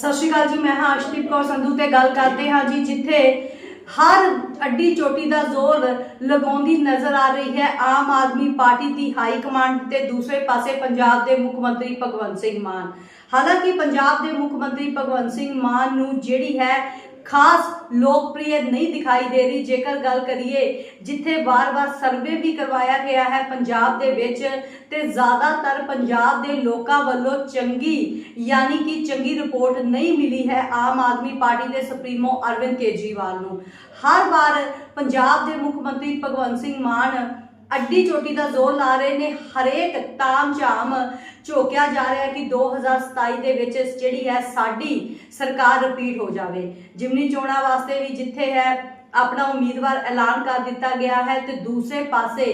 ਸਤਿ ਸ਼੍ਰੀ ਅਕਾਲ ਜੀ, ਮੈਂ ਹਾਂ ਅਰਸ਼ਦੀਪ ਕੌਰ ਸੰਧੂ ਤੇ ਗੱਲ ਕਰਦੇ ਹਾਂ ਜੀ, ਜਿੱਥੇ ਹਰ ਅੱਡੀ ਚੋਟੀ ਦਾ ਜ਼ੋਰ ਲਗਾਉਂਦੀ ਨਜ਼ਰ ਆ ਰਹੀ ਹੈ। ਆਮ ਆਦਮੀ ਪਾਰਟੀ ਦੀ ਹਾਈ ਕਮਾਂਡ ਤੇ ਦੂਸਰੇ ਪਾਸੇ ਪੰਜਾਬ ਦੇ ਮੁੱਖ ਮੰਤਰੀ ਭਗਵੰਤ ਸਿੰਘ ਮਾਨ। ਹਾਲਾਂਕਿ ਪੰਜਾਬ ਦੇ ਮੁੱਖ ਮੰਤਰੀ ਭਗਵੰਤ ਸਿੰਘ ਮਾਨ ਨੂੰ ਜਿਹੜੀ ਹੈ ਖਾਸ ਲੋਕਪ੍ਰਿਯ ਨਹੀਂ ਦਿਖਾਈ ਦੇ ਰਹੀ। ਜੇਕਰ ਗੱਲ ਕਰੀਏ, ਜਿੱਥੇ ਵਾਰ-ਵਾਰ ਸਰਵੇ ਵੀ ਕਰਵਾਇਆ ਗਿਆ ਹੈ ਪੰਜਾਬ ਦੇ ਵਿੱਚ, ਤੇ ਜ਼ਿਆਦਾਤਰ ਪੰਜਾਬ ਦੇ ਲੋਕਾਂ ਵੱਲੋਂ ਚੰਗੀ, ਯਾਨੀ ਕਿ ਚੰਗੀ ਰਿਪੋਰਟ ਨਹੀਂ ਮਿਲੀ ਹੈ ਆਮ ਆਦਮੀ ਪਾਰਟੀ ਦੇ ਸੁਪਰੀਮੋ ਅਰਵਿੰਦ ਕੇਜਰੀਵਾਲ ਨੂੰ। ਹਰ ਵਾਰ ਪੰਜਾਬ ਦੇ ਮੁੱਖ ਮੰਤਰੀ ਭਗਵੰਤ ਸਿੰਘ ਮਾਨ ਅੱਡੀ ਚੋਟੀ ਦਾ ਜ਼ੋਰ ਲਾ ਰਹੇ ਨੇ, ਹਰੇਕ ਤਾਮ ਝਾਮ ਝੋਕਿਆ ਜਾ ਰਿਹਾ ਹੈ ਕਿ 2027 ਦੇ ਵਿੱਚ ਜਿਹੜੀ ਹੈ ਸਾਡੀ ਸਰਕਾਰ ਰਿਪੀਟ ਹੋ ਜਾਵੇ। ਜਿਮਨੀ ਚੋਣਾਂ ਵਾਸਤੇ ਵੀ ਜਿੱਥੇ ਹੈ ਆਪਣਾ ਉਮੀਦਵਾਰ ਐਲਾਨ ਕਰ ਦਿੱਤਾ ਗਿਆ ਹੈ ਤੇ ਦੂਸਰੇ ਪਾਸੇ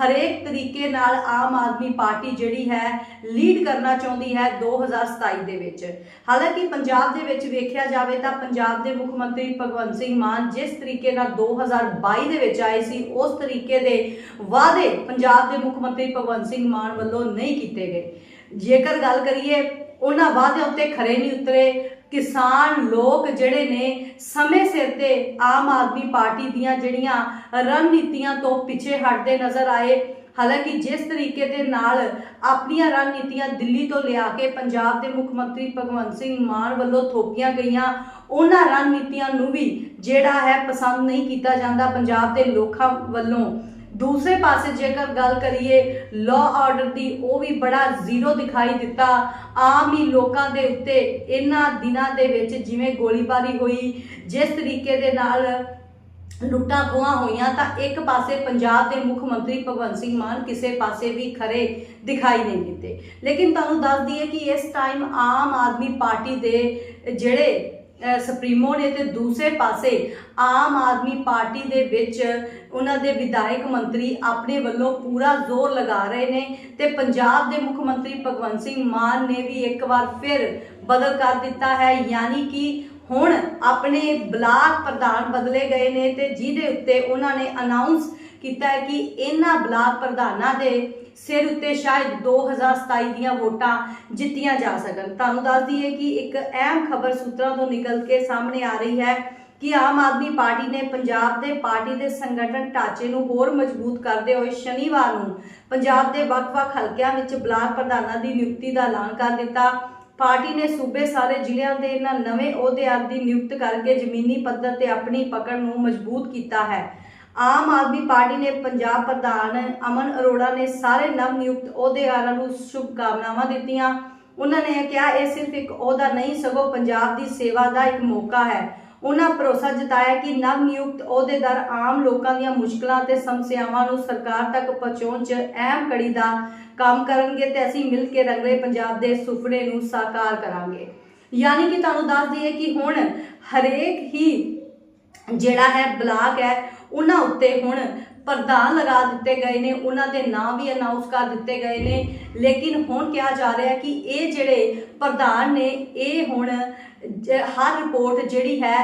ਹਰੇਕ ਤਰੀਕੇ ਨਾਲ ਆਮ ਆਦਮੀ ਪਾਰਟੀ ਜਿਹੜੀ ਹੈ ਲੀਡ ਕਰਨਾ ਚਾਹੁੰਦੀ ਹੈ 2027 ਦੇ ਵਿੱਚ। ਹਾਲਾਂਕਿ ਪੰਜਾਬ ਦੇ ਵਿੱਚ ਵੇਖਿਆ ਜਾਵੇ ਤਾਂ ਪੰਜਾਬ ਦੇ ਮੁੱਖ ਮੰਤਰੀ ਭਗਵੰਤ ਸਿੰਘ ਮਾਨ ਜਿਸ ਤਰੀਕੇ ਨਾਲ 2022 ਦੇ ਵਿੱਚ ਆਏ ਸੀ, ਉਸ ਤਰੀਕੇ ਦੇ ਵਾਅਦੇ ਪੰਜਾਬ ਦੇ ਮੁੱਖ ਮੰਤਰੀ ਭਗਵੰਤ ਸਿੰਘ ਮਾਨ ਵੱਲੋਂ ਨਹੀਂ ਕੀਤੇ ਗਏ। ਜੇਕਰ ਗੱਲ ਕਰੀਏ, ਉਹਨਾਂ ਵਾਅਦਿਆਂ ਉੱਤੇ ਖਰੇ ਨਹੀਂ ਉਤਰੇ ਕਿਸਾਨ ਲੋਕ ਜਿਹੜੇ ਨੇ ਸਮੇਂ ਸਿਰ ਤੇ ਆਮ ਆਦਮੀ ਪਾਰਟੀ ਦੀਆਂ ਜਿਹੜੀਆਂ ਰਣਨੀਤੀਆਂ ਤੋਂ ਪਿੱਛੇ ਹਟਦੇ ਨਜ਼ਰ ਆਏ। ਹਾਲਾਂਕਿ ਜਿਸ ਤਰੀਕੇ ਦੇ ਨਾਲ ਆਪਣੀਆਂ ਰਣਨੀਤੀਆਂ ਦਿੱਲੀ ਤੋਂ ਲਿਆ ਕੇ ਪੰਜਾਬ ਦੇ ਮੁੱਖ ਮੰਤਰੀ ਭਗਵੰਤ ਸਿੰਘ ਮਾਨ ਵੱਲੋਂ ਥੋਪੀਆਂ ਗਈਆਂ, ਉਹਨਾਂ ਰਣਨੀਤੀਆਂ ਨੂੰ ਵੀ ਜਿਹੜਾ ਹੈ ਪਸੰਦ ਨਹੀਂ ਕੀਤਾ ਜਾਂਦਾ ਪੰਜਾਬ ਦੇ ਲੋਕਾਂ ਵੱਲੋਂ। ਦੂਸਰੇ ਪਾਸੇ ਜੇਕਰ ਗੱਲ ਕਰੀਏ ਲਾਅ ਆਰਡਰ ਦੀ, ਉਹ ਵੀ ਬੜਾ ਜ਼ੀਰੋ ਦਿਖਾਈ ਦਿੱਤਾ। ਆਮ ਹੀ ਲੋਕਾਂ ਦੇ ਉੱਤੇ ਇਹਨਾਂ ਦਿਨਾਂ ਦੇ ਵਿੱਚ ਜਿਵੇਂ ਗੋਲੀਬਾਰੀ ਹੋਈ, ਜਿਸ ਤਰੀਕੇ ਦੇ ਨਾਲ ਲੁੱਟਾਂ ਖੋਹਾਂ ਹੋਈਆਂ, ਤਾਂ ਇੱਕ ਪਾਸੇ ਪੰਜਾਬ ਦੇ ਮੁੱਖ ਮੰਤਰੀ ਭਗਵੰਤ ਸਿੰਘ ਮਾਨ ਕਿਸੇ ਪਾਸੇ ਵੀ ਖਰੇ ਦਿਖਾਈ ਨਹੀਂ ਦਿੱਤੇ। ਲੇਕਿਨ ਤੁਹਾਨੂੰ ਦੱਸ ਦਈਏ ਕਿ ਇਸ ਟਾਈਮ ਆਮ ਆਦਮੀ ਪਾਰਟੀ ਦੇ ਜਿਹੜੇ ਸੁਪਰੀਮੋ ਨੇ ਤੇ ਦੂਸਰੇ ਪਾਸੇ ਆਮ ਆਦਮੀ ਪਾਰਟੀ ਦੇ ਵਿੱਚ ਉਹਨਾਂ ਦੇ ਵਿਧਾਇਕ ਮੰਤਰੀ ਆਪਣੇ ਵੱਲੋਂ ਪੂਰਾ ਜ਼ੋਰ ਲਗਾ ਰਹੇ ਨੇ ਤੇ ਪੰਜਾਬ ਦੇ ਮੁੱਖ ਮੰਤਰੀ ਭਗਵੰਤ ਸਿੰਘ ਮਾਨ ਨੇ ਵੀ ਇੱਕ ਵਾਰ ਫਿਰ ਬਦਲ ਕਰ ਦਿੱਤਾ ਹੈ, ਯਾਨੀ ਕਿ ਹੁਣ ਆਪਣੇ ਬਲਾਕ ਪ੍ਰਧਾਨ ਬਦਲੇ ਗਏ ਨੇ ਤੇ ਜਿਹਦੇ ਉੱਤੇ ਉਹਨਾਂ ਨੇ ਅਨਾਉਂਸ ਕੀਤਾ ਹੈ ਕਿ ਇਹਨਾਂ ਬਲਾਕ ਪ੍ਰਧਾਨਾਂ ਦੇ ਸਿਰ ਉੱਤੇ ਸ਼ਾਇਦ 2027 ਦੀਆਂ ਵੋਟਾਂ ਜਿੱਤੀਆਂ ਜਾ ਸਕਣ। ਤੁਹਾਨੂੰ ਦੱਸ ਦਈਏ ਕਿ ਇੱਕ ਅਹਿਮ ਖਬਰ ਸੂਤਰਾਂ ਤੋਂ ਨਿਕਲ ਕੇ ਸਾਹਮਣੇ ਆ ਰਹੀ ਹੈ ਕਿ ਆਮ ਆਦਮੀ ਪਾਰਟੀ ਨੇ ਪੰਜਾਬ ਦੇ ਪਾਰਟੀ ਦੇ ਸੰਗਠਨ ਢਾਂਚੇ ਨੂੰ ਹੋਰ ਮਜ਼ਬੂਤ ਕਰਦੇ ਹੋਏ ਸ਼ਨੀਵਾਰ ਨੂੰ ਪੰਜਾਬ ਦੇ ਵੱਖ-ਵੱਖ ਹਲਕਿਆਂ ਵਿੱਚ ਬਲਾਕ ਪ੍ਰਧਾਨਾਂ ਦੀ ਨਿਯੁਕਤੀ ਦਾ ਐਲਾਨ ਕਰ ਦਿੱਤਾ। ਪਾਰਟੀ ਨੇ ਸੂਬੇ ਸਾਰੇ ਜ਼ਿਲ੍ਹਿਆਂ ਦੇ ਇਹਨਾਂ ਨਵੇਂ ਅਹੁਦਿਆਂ ਦੀ ਨਿਯੁਕਤ ਕਰਕੇ ਜ਼ਮੀਨੀ ਪੱਧਰ ਤੇ ਆਪਣੀ ਪਕੜ ਨੂੰ ਮਜ਼ਬੂਤ ਕੀਤਾ ਹੈ। ਆਮ ਆਦਮੀ ਪਾਰਟੀ ਨੇ ਪੰਜਾਬ ਪ੍ਰਧਾਨ ਅਮਨ ਅਰੋੜਾ ਨੇ ਸਾਰੇ ਨਵ ਨਿਯੁਕਤ ਅਹੁਦੇਦਾਰਾਂ ਨੂੰ ਸ਼ੁਭਕਾਮਨਾਵਾਂ ਦਿੱਤੀਆਂ। ਉਹਨਾਂ ਨੇ ਕਿਹਾ, ਇਹ ਸਿਰਫ ਇੱਕ ਅਹੁਦਾ ਨਹੀਂ, ਸਗੋਂ ਪੰਜਾਬ ਦੀ ਸੇਵਾ ਦਾ ਇੱਕ ਮੌਕਾ ਹੈ। ਉਹਨਾਂ ਭਰੋਸਾ ਜਤਾਇਆ ਕਿ ਨਵ ਨਿਯੁਕਤ ਅਹੁਦੇਦਾਰ ਆਮ ਲੋਕਾਂ ਦੀਆਂ ਮੁਸ਼ਕਲਾਂ ਤੇ ਸਮੱਸਿਆਵਾਂ ਨੂੰ ਸਰਕਾਰ ਤੱਕ ਪਹੁੰਚਾਉਣ 'ਚ ਅਹਿਮ ਕੜੀ ਦਾ ਕੰਮ ਕਰਨਗੇ ਤੇ ਅਸੀਂ ਮਿਲ ਕੇ ਰੰਗਲੇ ਪੰਜਾਬ ਦੇ ਸੁਪਨੇ ਨੂੰ ਸਾਕਾਰ ਕਰਾਂਗੇ। ਯਾਨੀ ਕਿ ਤੁਹਾਨੂੰ ਦੱਸ ਦਈਏ ਕਿ ਹੁਣ ਹਰੇਕ ਹੀ ਜਿਹੜਾ ਹੈ ਬਲਾਕ ਹੈ ਉਹਨਾਂ ਉੱਤੇ ਹੁਣ ਪ੍ਰਧਾਨ ਲਗਾ ਦਿੱਤੇ ਗਏ ਨੇ, ਉਹਨਾਂ ਦੇ ਨਾਂ ਵੀ ਅਨਾਉਂਸ ਕਰ ਦਿੱਤੇ ਗਏ ਨੇ। ਲੇਕਿਨ ਹੁਣ ਕਿਹਾ ਜਾ ਰਿਹਾ ਕਿ ਇਹ ਜਿਹੜੇ ਪ੍ਰਧਾਨ ਨੇ, ਇਹ ਹੁਣ ਹਰ ਰਿਪੋਰਟ ਜਿਹੜੀ ਹੈ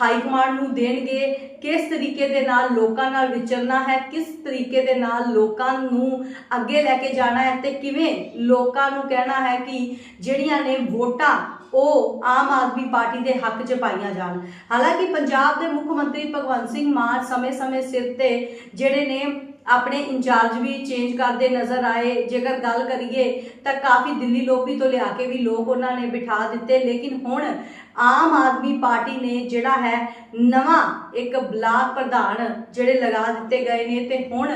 ਹਾਈ ਕਮਾਂਡ ਨੂੰ ਦੇਣਗੇ, ਕਿਸ ਤਰੀਕੇ ਦੇ ਨਾਲ ਲੋਕਾਂ ਨਾਲ ਵਿਚਰਨਾ ਹੈ, ਕਿਸ ਤਰੀਕੇ ਦੇ ਨਾਲ ਲੋਕਾਂ ਨੂੰ ਅੱਗੇ ਲੈ ਕੇ ਜਾਣਾ ਹੈ ਤੇ ਕਿਵੇਂ ਲੋਕਾਂ ਨੂੰ ਕਹਿਣਾ ਹੈ ਕਿ ਜਿਹੜੀਆਂ ਨੇ ਵੋਟਾਂ ਉਹ ਆਮ ਆਦਮੀ ਪਾਰਟੀ ਦੇ ਹੱਕ 'ਚ ਪਾਈਆਂ ਜਾਣ। ਹਾਲਾਂਕਿ ਪੰਜਾਬ ਦੇ ਮੁੱਖ ਮੰਤਰੀ ਭਗਵੰਤ ਸਿੰਘ ਮਾਨ ਸਮੇਂ-ਸਮੇਂ ਸਿਰ ਤੇ ਜਿਹੜੇ ਨੇ ਆਪਣੇ ਇੰਚਾਰਜ ਵੀ ਚੇਂਜ ਕਰਦੇ ਨਜ਼ਰ ਆਏ। ਜੇਕਰ ਗੱਲ ਕਰੀਏ ਤਾਂ ਕਾਫੀ ਦਿੱਲੀ ਲੋਬੀ ਤੋਂ ਲਿਆ ਕੇ ਵੀ ਲੋਕ ਉਹਨਾਂ ਨੇ ਬਿਠਾ ਦਿੱਤੇ। ਲੇਕਿਨ ਹੁਣ ਆਮ ਆਦਮੀ ਪਾਰਟੀ ਨੇ ਜਿਹੜਾ ਹੈ ਨਵਾਂ ਇੱਕ ਬਲਾਕ ਪ੍ਰਧਾਨ ਜਿਹੜੇ ਲਗਾ ਦਿੱਤੇ ਗਏ ਨੇ ਤੇ ਹੁਣ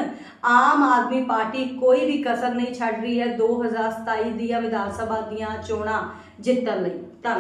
ਆਮ ਆਦਮੀ ਪਾਰਟੀ ਕੋਈ ਵੀ ਕਸਰ ਨਹੀਂ ਛੱਡ ਰਹੀ ਹੈ 2027 ਦੀਆਂ ਵਿਧਾਨ ਸਭਾ ਦੀਆਂ ਚੋਣਾਂ ਜਿੱਤਣ ਲਈ। ਧੰਨਵਾਦ।